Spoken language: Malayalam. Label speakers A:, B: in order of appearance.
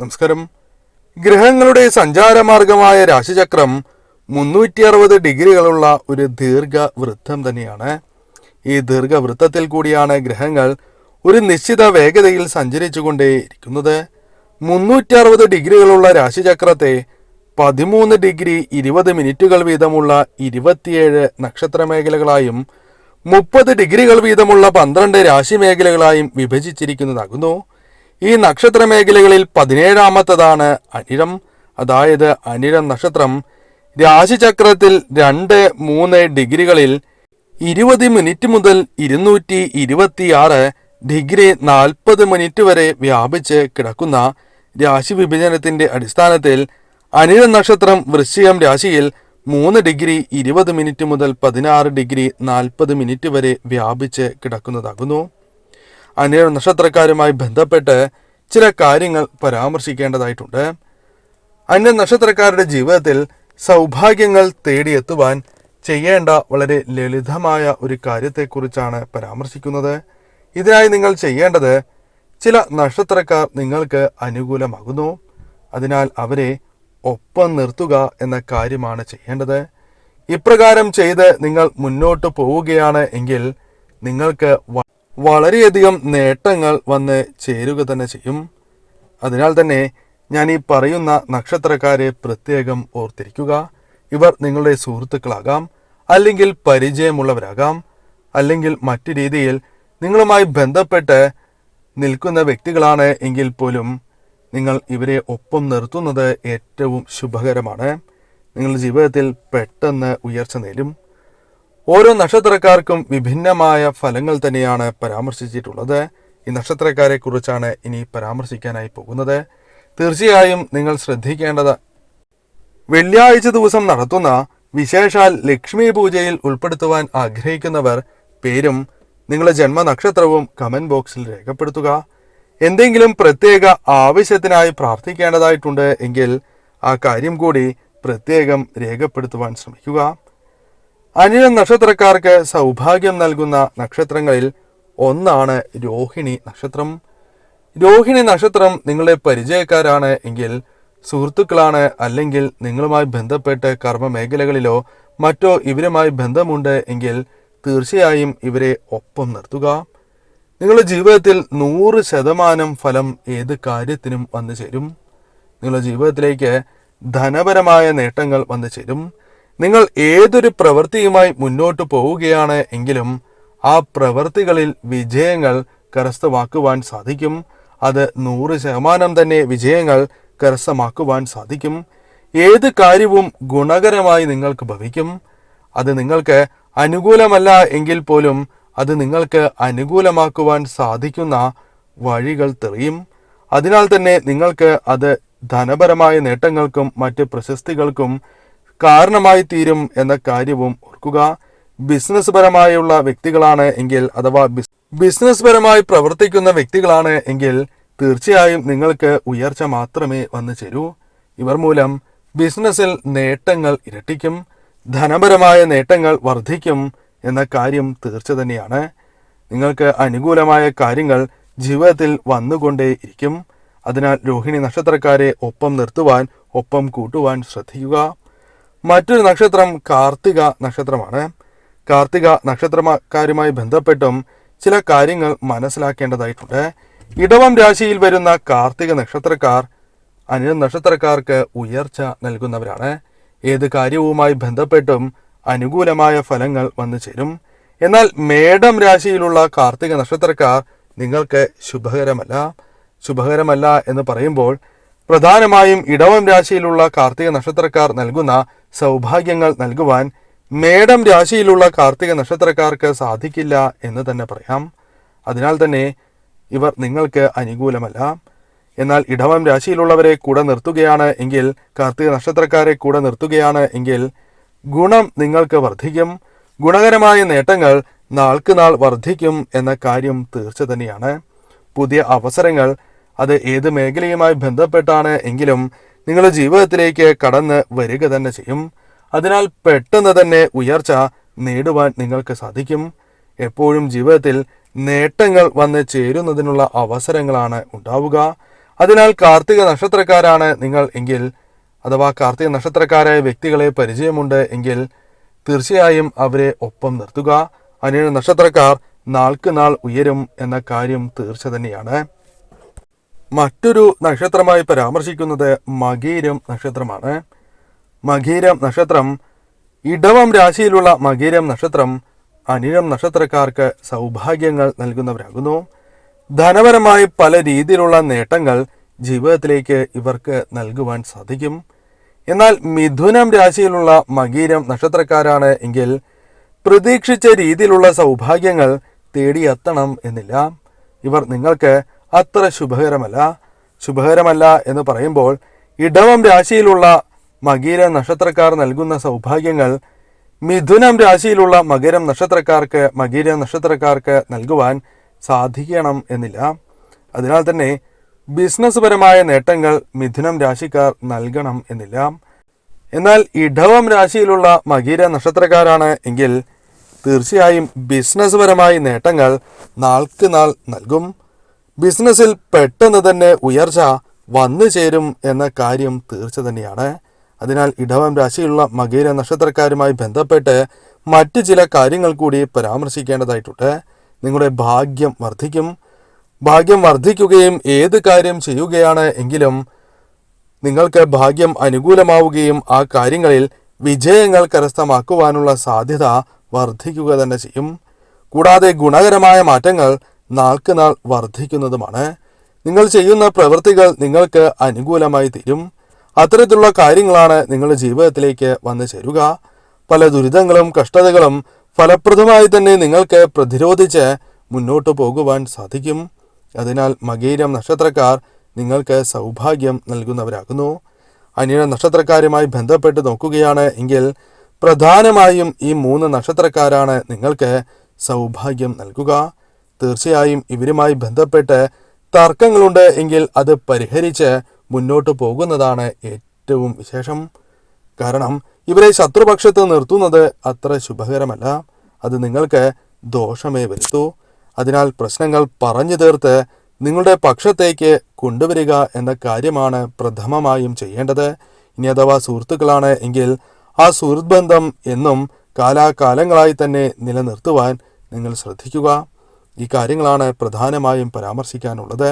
A: നമസ്കാരം. ഗ്രഹങ്ങളുടെ സഞ്ചാരമാർഗമായ രാശിചക്രം മുന്നൂറ്റി അറുപത് ഡിഗ്രികളുള്ള ഒരു ദീർഘവൃത്തം തന്നെയാണ്. ഈ ദീർഘവൃത്തത്തിൽ കൂടിയാണ് ഗ്രഹങ്ങൾ ഒരു നിശ്ചിത വേഗതയിൽ സഞ്ചരിച്ചുകൊണ്ടേയിരിക്കുന്നത്. മുന്നൂറ്റി അറുപത് ഡിഗ്രികളുള്ള രാശിചക്രത്തെ പതിമൂന്ന് ഡിഗ്രി ഇരുപത് മിനിറ്റുകൾ വീതമുള്ള ഇരുപത്തിയേഴ് നക്ഷത്രമേഖലകളായും മുപ്പത് ഡിഗ്രികൾ വീതമുള്ള പന്ത്രണ്ട് രാശിമേഖലകളായും വിഭജിച്ചിരിക്കുന്നതാകുന്നു. ഈ നക്ഷത്ര മേഖലകളിൽ പതിനേഴാമത്തതാണ് അനിരം. അതായത് അനിരം നക്ഷത്രം. രാശിചക്രത്തിൽ രണ്ട് മൂന്ന് ഡിഗ്രികളിൽ ഇരുപത് മിനിറ്റ് മുതൽ ഇരുന്നൂറ്റി ഇരുപത്തിയാറ് ഡിഗ്രി നാൽപ്പത് മിനിറ്റ് വരെ വ്യാപിച്ച് കിടക്കുന്ന രാശി വിഭജനത്തിന്റെ അടിസ്ഥാനത്തിൽ അനിര നക്ഷത്രം വൃശ്ചികം രാശിയിൽ മൂന്ന് ഡിഗ്രി ഇരുപത് മിനിറ്റ് മുതൽ പതിനാറ് ഡിഗ്രി നാൽപ്പത് മിനിറ്റ് വരെ വ്യാപിച്ച് കിടക്കുന്നതാകുന്നു. അനിഴ നക്ഷത്രക്കാരുമായി ബന്ധപ്പെട്ട് ചില കാര്യങ്ങൾ പരാമർശിക്കേണ്ടതായിട്ടുണ്ട്. അന്യ നക്ഷത്രക്കാരുടെ ജീവിതത്തിൽ സൗഭാഗ്യങ്ങൾ തേടിയെത്തുവാൻ ചെയ്യേണ്ട വളരെ ലളിതമായ ഒരു കാര്യത്തെക്കുറിച്ചാണ് പരാമർശിക്കുന്നത്. ഇതിനായി നിങ്ങൾ ചെയ്യേണ്ടത് ചില നക്ഷത്രക്കാർ നിങ്ങൾക്ക് അനുകൂലമാകുന്നു. അതിനാൽ അവരെ ഒപ്പം നിർത്തുക എന്ന കാര്യമാണ് ചെയ്യേണ്ടത്. ഇപ്രകാരം ചെയ്ത് നിങ്ങൾ മുന്നോട്ട് പോവുകയാണ് എങ്കിൽ നിങ്ങൾക്ക് വളരെയധികം നേട്ടങ്ങൾ വന്ന് ചേരുക തന്നെ ചെയ്യും. അതിനാൽ തന്നെ ഞാൻ ഈ പറയുന്ന നക്ഷത്രക്കാരെ പ്രത്യേകം ഓർത്തിരിക്കുക. ഇവർ നിങ്ങളുടെ സുഹൃത്തുക്കളാകാം അല്ലെങ്കിൽ പരിചയമുള്ളവരാകാം അല്ലെങ്കിൽ മറ്റു രീതിയിൽ നിങ്ങളുമായി ബന്ധപ്പെട്ട് നിൽക്കുന്ന വ്യക്തികളാണ് എങ്കിൽ പോലും നിങ്ങൾ ഇവരെ ഒപ്പം നിർത്തുന്നത് ഏറ്റവും ശുഭകരമാണ്. നിങ്ങളുടെ ജീവിതത്തിൽ പെട്ടെന്ന് ഉയർച്ച നേരും. ഓരോ നക്ഷത്രക്കാർക്കും വിഭിന്നമായ ഫലങ്ങൾ തന്നെയാണ് പരാമർശിച്ചിട്ടുള്ളത്. ഈ നക്ഷത്രക്കാരെ കുറിച്ചാണ് ഇനി പരാമർശിക്കാനായി പോകുന്നത്. തീർച്ചയായും നിങ്ങൾ ശ്രദ്ധിക്കേണ്ടത് വെള്ളിയാഴ്ച ദിവസം നടത്തുന്ന വിശേഷാൽ ലക്ഷ്മി പൂജയിൽ ഉൾപ്പെടുത്തുവാൻ ആഗ്രഹിക്കുന്നവർ പേരും നിങ്ങളുടെ ജന്മനക്ഷത്രവും കമന്റ് ബോക്സിൽ രേഖപ്പെടുത്തുക. എന്തെങ്കിലും പ്രത്യേക ആവശ്യത്തിനായി പ്രാർത്ഥിക്കേണ്ടതായിട്ടുണ്ട് എങ്കിൽ ആ കാര്യം കൂടി പ്രത്യേകം രേഖപ്പെടുത്തുവാൻ ശ്രമിക്കുക. അനിഴ നക്ഷത്രക്കാർക്ക് സൗഭാഗ്യം നൽകുന്ന നക്ഷത്രങ്ങളിൽ ഒന്നാണ് രോഹിണി നക്ഷത്രം. രോഹിണി നക്ഷത്രം നിങ്ങളുടെ പരിചയക്കാരാണ് എങ്കിൽ സുഹൃത്തുക്കളാണ് അല്ലെങ്കിൽ നിങ്ങളുമായി ബന്ധപ്പെട്ട് കർമ്മ മേഖലകളിലോ മറ്റോ ഇവരുമായി ബന്ധമുണ്ട് എങ്കിൽ തീർച്ചയായും ഇവരെ ഒപ്പം നിർത്തുക. നിങ്ങളുടെ ജീവിതത്തിൽ നൂറ് ശതമാനം ഫലം ഏത് കാര്യത്തിനും വന്നു ചേരും നിങ്ങളുടെ ജീവിതത്തിലേക്ക് ധനപരമായ നേട്ടങ്ങൾ വന്നു ചേരും നിങ്ങൾ ഏതൊരു പ്രവൃത്തിയുമായി മുന്നോട്ട് പോവുകയാണ് എങ്കിലും ആ പ്രവൃത്തികളിൽ വിജയങ്ങൾ കരസ്ഥമാക്കുവാൻ സാധിക്കും. അത് നൂറ് ശതമാനം തന്നെ വിജയങ്ങൾ കരസ്ഥമാക്കുവാൻ സാധിക്കും. ഏത് കാര്യവും ഗുണകരമായി നിങ്ങൾക്ക് ഭവിക്കും. അത് നിങ്ങൾക്ക് അനുകൂലമല്ല എങ്കിൽ പോലും അത് നിങ്ങൾക്ക് അനുകൂലമാക്കുവാൻ സാധിക്കുന്ന വഴികൾ തെളിയും. അതിനാൽ തന്നെ നിങ്ങൾക്ക് അത് ധനപരമായ നേട്ടങ്ങൾക്കും മറ്റ് പ്രശസ്തികൾക്കും കാരണമായി തീരും എന്ന കാര്യവും ഓർക്കുക. ബിസിനസ് പരമായുള്ള വ്യക്തികളാണ് എങ്കിൽ അഥവാ ബിസിനസ് പരമായി പ്രവർത്തിക്കുന്ന വ്യക്തികളാണ് എങ്കിൽ തീർച്ചയായും നിങ്ങൾക്ക് ഉയർച്ച മാത്രമേ വന്നു ചേരൂ. ഇവർ മൂലം ബിസിനസ്സിൽ നേട്ടങ്ങൾ ഇരട്ടിക്കും ധനപരമായ നേട്ടങ്ങൾ വർദ്ധിക്കും എന്ന കാര്യം തീർച്ച തന്നെയാണ്. നിങ്ങൾക്ക് അനുകൂലമായ കാര്യങ്ങൾ ജീവിതത്തിൽ വന്നുകൊണ്ടേ ഇരിക്കും. അതിനാൽ രോഹിണി നക്ഷത്രക്കാരെ ഒപ്പം നിർത്തുവാൻ ഒപ്പം കൂട്ടുവാൻ ശ്രദ്ധിക്കുക. മറ്റൊരു നക്ഷത്രം കാർത്തിക നക്ഷത്രമാണ്. കാർത്തിക നക്ഷത്രക്കാരുമായി ബന്ധപ്പെട്ടും ചില കാര്യങ്ങൾ മനസ്സിലാക്കേണ്ടതായിട്ടുണ്ട്. ഇടവം രാശിയിൽ വരുന്ന കാർത്തിക നക്ഷത്രക്കാർ അനിഴ നക്ഷത്രക്കാർക്ക് ഉയർച്ച നൽകുന്നവരാണ്. ഏത് കാര്യവുമായി ബന്ധപ്പെട്ടും അനുകൂലമായ ഫലങ്ങൾ വന്നു ചേരും. എന്നാൽ മേടം രാശിയിലുള്ള കാർത്തിക നക്ഷത്രക്കാർ നിങ്ങൾക്ക് ശുഭകരമല്ല. ശുഭകരമല്ല എന്ന് പറയുമ്പോൾ പ്രധാനമായും ഇടവം രാശിയിലുള്ള കാർത്തിക നക്ഷത്രക്കാർ നൽകുന്ന സൗഭാഗ്യങ്ങൾ നൽകുവാൻ മേടം രാശിയിലുള്ള കാർത്തിക നക്ഷത്രക്കാർക്ക് സാധിക്കില്ല എന്ന് തന്നെ പറയാം. അതിനാൽ തന്നെ ഇവർ നിങ്ങൾക്ക് അനുകൂലമല്ല. എന്നാൽ ഇടവം രാശിയിലുള്ളവരെ കൂടെ നിർത്തുകയാണ് എങ്കിൽ കാർത്തിക നക്ഷത്രക്കാരെ കൂടെ നിർത്തുകയാണ് എങ്കിൽ ഗുണം നിങ്ങൾക്ക് വർദ്ധിക്കും. ഗുണകരമായ നേട്ടങ്ങൾ നാൾക്ക് നാൾ വർദ്ധിക്കും എന്ന കാര്യം തീർച്ച തന്നെയാണ്. പുതിയ അവസരങ്ങൾ അത് ഏത് മേഖലയുമായി ബന്ധപ്പെട്ടാണ് എങ്കിലും നിങ്ങളുടെ ജീവിതത്തിലേക്ക് കടന്ന് വരിക തന്നെ ചെയ്യും. അതിനാൽ പെട്ടെന്ന് തന്നെ ഉയർച്ച നേടുവാൻ നിങ്ങൾക്ക് സാധിക്കും. എപ്പോഴും ജീവിതത്തിൽ നേട്ടങ്ങൾ വന്ന് ചേരുന്നതിനുള്ള അവസരങ്ങളാണ് ഉണ്ടാവുക. അതിനാൽ കാർത്തിക നക്ഷത്രക്കാരാണ് നിങ്ങൾ എങ്കിൽ അഥവാ കാർത്തിക നക്ഷത്രക്കാരായ വ്യക്തികളെ പരിചയമുണ്ട് എങ്കിൽ തീർച്ചയായും അവരെ ഒപ്പം നിർത്തുക. അനിഴ നക്ഷത്രക്കാർ നാൾക്ക് നാൾ ഉയരും എന്ന കാര്യം തീർച്ച തന്നെയാണ്. മറ്റൊരു നക്ഷത്രമായി പരാമർശിക്കുന്നത് മകീരം നക്ഷത്രമാണ്. മകീരം നക്ഷത്രം ഇടവം രാശിയിലുള്ള മകീരം നക്ഷത്രം അനിഴം നക്ഷത്രക്കാർക്ക് സൗഭാഗ്യങ്ങൾ നൽകുന്നവരാകുന്നു. ധനപരമായി പല രീതിയിലുള്ള നേട്ടങ്ങൾ ജീവിതത്തിലേക്ക് ഇവർക്ക് നൽകുവാൻ സാധിക്കും. എന്നാൽ മിഥുനം രാശിയിലുള്ള മകീരം നക്ഷത്രക്കാരാണ് എങ്കിൽ പ്രതീക്ഷിച്ച രീതിയിലുള്ള സൗഭാഗ്യങ്ങൾ തേടിയെത്തണം എന്നില്ല. ഇവർ നിങ്ങൾക്ക് അത്ര ശുഭകരമല്ല. ശുഭകരമല്ല എന്ന് പറയുമ്പോൾ ഇടവം രാശിയിലുള്ള മകീര നക്ഷത്രക്കാർ നൽകുന്ന സൗഭാഗ്യങ്ങൾ മിഥുനം രാശിയിലുള്ള മകരം നക്ഷത്രക്കാർക്ക് മകീര നക്ഷത്രക്കാർക്ക് നൽകുവാൻ സാധിക്കണം എന്നില്ല. അതിനാൽ തന്നെ ബിസിനസ് പരമായ നേട്ടങ്ങൾ മിഥുനം രാശിക്കാർ നൽകണം എന്നില്ല. എന്നാൽ ഇടവം രാശിയിലുള്ള മകീര നക്ഷത്രക്കാരാണ് എങ്കിൽ തീർച്ചയായും ബിസിനസ് പരമായി നേട്ടങ്ങൾ നാൾക്ക് നാൾ നൽകും. ബിസിനസ്സിൽ പെട്ടെന്ന് തന്നെ ഉയർച്ച വന്നു ചേരും എന്ന കാര്യം തീർച്ച തന്നെയാണ്. അതിനാൽ ഇടവം രാശിയിലുള്ള മകീര നക്ഷത്രക്കാരുമായി ബന്ധപ്പെട്ട് മറ്റ് ചില കാര്യങ്ങൾ കൂടി പരാമർശിക്കേണ്ടതായിട്ടുണ്ട്. നിങ്ങളുടെ ഭാഗ്യം വർദ്ധിക്കും. ഭാഗ്യം വർദ്ധിക്കുകയും ഏത് കാര്യം ചെയ്യുകയാണ് എങ്കിലും നിങ്ങൾക്ക് ഭാഗ്യം അനുകൂലമാവുകയും ആ കാര്യങ്ങളിൽ വിജയങ്ങൾ കരസ്ഥമാക്കുവാനുള്ള സാധ്യത വർദ്ധിക്കുക തന്നെ ചെയ്യും. കൂടാതെ ഗുണകരമായ മാറ്റങ്ങൾ നാൾക്ക് നാൾ വർദ്ധിക്കുന്നതുമാണ്. നിങ്ങൾ ചെയ്യുന്ന പ്രവൃത്തികൾ നിങ്ങൾക്ക് അനുകൂലമായി തീരും. അത്തരത്തിലുള്ള കാര്യങ്ങളാണ് നിങ്ങളുടെ ജീവിതത്തിലേക്ക് വന്നു ചേരുക. പല ദുരിതങ്ങളും കഷ്ടതകളും ഫലപ്രദമായി തന്നെ നിങ്ങൾക്ക് പ്രതിരോധിച്ച് മുന്നോട്ട് പോകുവാൻ സാധിക്കും. അതിനാൽ മകീരം നക്ഷത്രക്കാർ നിങ്ങൾക്ക് സൗഭാഗ്യം നൽകുന്നവരാകുന്നു. അനിഴ നക്ഷത്രക്കാരുമായി ബന്ധപ്പെട്ട് നോക്കുകയാണ് എങ്കിൽ പ്രധാനമായും ഈ മൂന്ന് നക്ഷത്രക്കാരാണ് നിങ്ങൾക്ക് സൗഭാഗ്യം നൽകുക. തീർച്ചയായും ഇവരുമായി ബന്ധപ്പെട്ട് തർക്കങ്ങളുണ്ട് എങ്കിൽ അത് പരിഹരിച്ച് മുന്നോട്ട് പോകുന്നതാണ് ഏറ്റവും വിശേഷം. കാരണം ഇവരെ ശത്രുപക്ഷത്ത് നിർത്തുന്നത് അത്ര ശുഭകരമല്ല. അത് നിങ്ങൾക്ക് ദോഷമേ വരുത്തൂ. അതിനാൽ പ്രശ്നങ്ങൾ പറഞ്ഞു തീർത്ത് നിങ്ങളുടെ പക്ഷത്തേക്ക് കൊണ്ടുവരിക എന്ന കാര്യമാണ് പ്രഥമമായും ചെയ്യേണ്ടത്. ഇനി അഥവാ സുഹൃത്തുക്കളാണ് എങ്കിൽ ആ സുഹൃത്ത് ബന്ധം എന്നും കാലാകാലങ്ങളായി തന്നെ നിലനിർത്തുവാൻ നിങ്ങൾ ശ്രദ്ധിക്കുക. ഈ കാര്യങ്ങളാണ് പ്രധാനമായും പരാമർശിക്കാനുള്ളത്.